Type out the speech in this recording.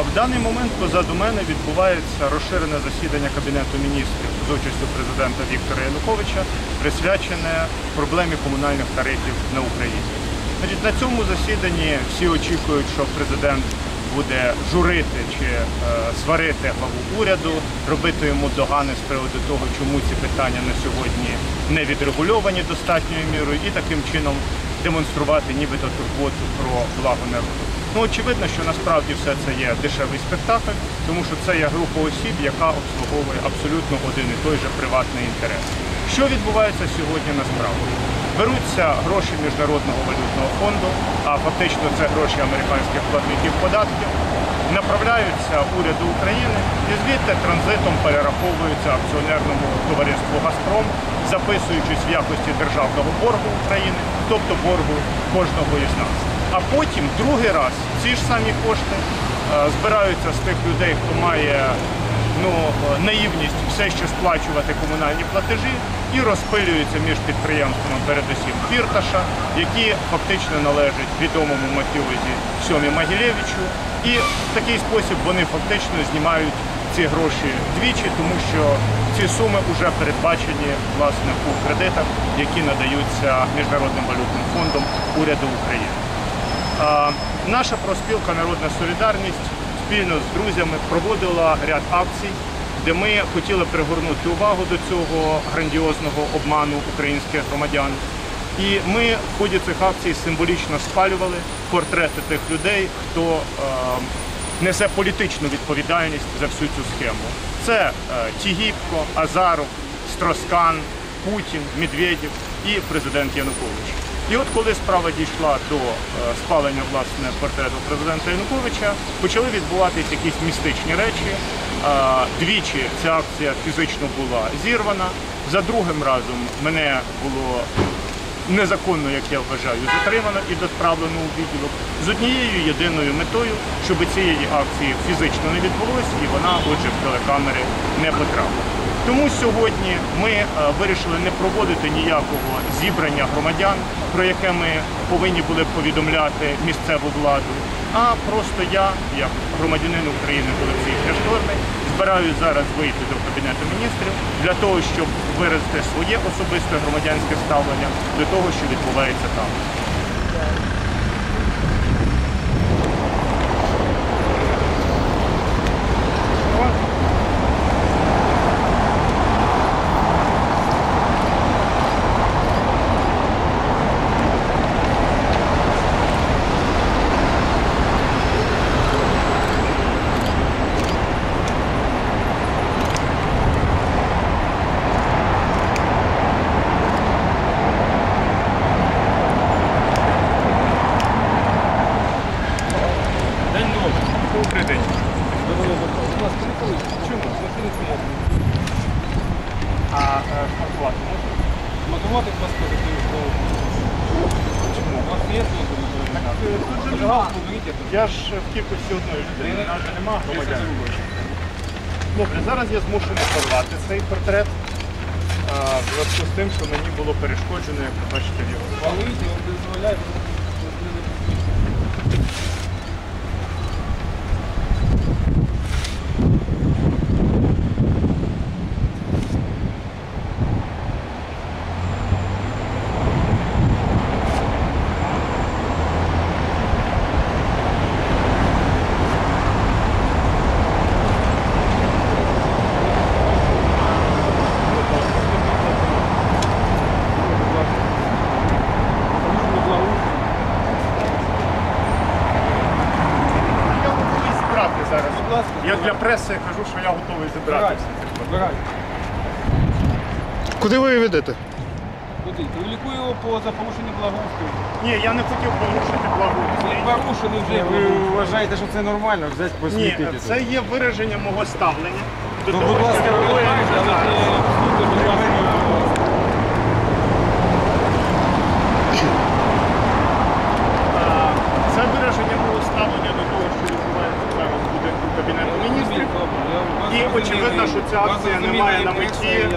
В даний момент позаду мене відбувається розширене засідання Кабінету міністрів з участю президента Віктора Януковича, присвячене проблемі комунальних тарифів на Україні. Значить, на цьому засіданні всі очікують, що президент буде журити чи е, сварити главу уряду, робити йому догани з приводу того, чому ці питання на сьогодні не відрегульовані достатньою мірою, і таким чином демонструвати нібито турботу про благо народу. Ну, очевидно, що насправді все це є дешевий спектакль, тому що це є група осіб, яка обслуговує абсолютно один і той же приватний інтерес. Що відбувається сьогодні насправді? Беруться гроші Міжнародного валютного фонду, а фактично це гроші американських платників податків, направляються уряду України і звідти транзитом перераховуються акціонерному товариству Газпром, записуючись в якості державного боргу України, тобто боргу кожного із нас. А потім другий раз ці ж самі кошти е, збираються з тих людей, хто має ну, наївність все ще сплачувати комунальні платежі і розпилюються між підприємствами, передусім Фірташа, які фактично належать відомому мафіозі Сьомі Магілєвичу. І в такий спосіб вони фактично знімають ці гроші двічі, тому що ці суми вже передбачені власне у кредитах, які надаються Міжнародним валютним фондом уряду України. Наша проспілка Народна Солідарність спільно з друзями проводила ряд акцій, де ми хотіли пригорнути увагу до цього грандіозного обману українських громадян. І ми в ході цих акцій символічно спалювали портрети тих людей, хто несе політичну відповідальність за всю цю схему. Це е, Тігіпко, Азаров, Строскан, Путін, Медведєв і президент Янукович. І от коли справа дійшла до е, спалення власне портрету президента Януковича, почали відбуватись якісь містичні речі. Е, Двічі ця акція фізично була зірвана. За другим разом мене було незаконно, як я вважаю, затримано і доправлено у відділок з однією єдиною метою, щоб цієї акції фізично не відбулося і вона, отже, в телекамери не потрапила. Тому сьогодні ми е, вирішили не проводити ніякого зібрання громадян, про яке ми повинні були повідомляти місцеву владу. А просто я, як громадянин України Олексій Княждорний, збираюсь зараз вийти до Кабінету міністрів для того, щоб виразити своє особисте громадянське ставлення до того, що відбувається там. День добрий. Добрий день. Будь ласка, не коли. Чому? А е, можно? Мотивувати вас позитивно слово. Чому? У вас є на Е, Тут же нема. Я ж в кількості одної людини. Нас же нема громадян. Добре, зараз я змушений порвати цей портрет. а, В зв'язку з тим, що мені було перешкоджено, як ви бачите, в його. Палити, він дозволяють. Я готовий зібрати зараз. Будь ласка, Я для преси кажу, що я готовий зібрати. Куди ви її ведете? Куди? Прилікую його по за порушення благоустрою. Ні, я не хотів порушити благоустрій. Порушений вже. Ви вважаєте, що це нормально? Взяти Ні, посвітити? це є вираження мого ставлення. До Ну, того, будь ласка, що ви відбувається але не слухайте, будь ласка. Це вираження мого ставлення до того, що відбувається зараз в будинку Кабінету міністрів. І очевидно, що ця акція не має на меті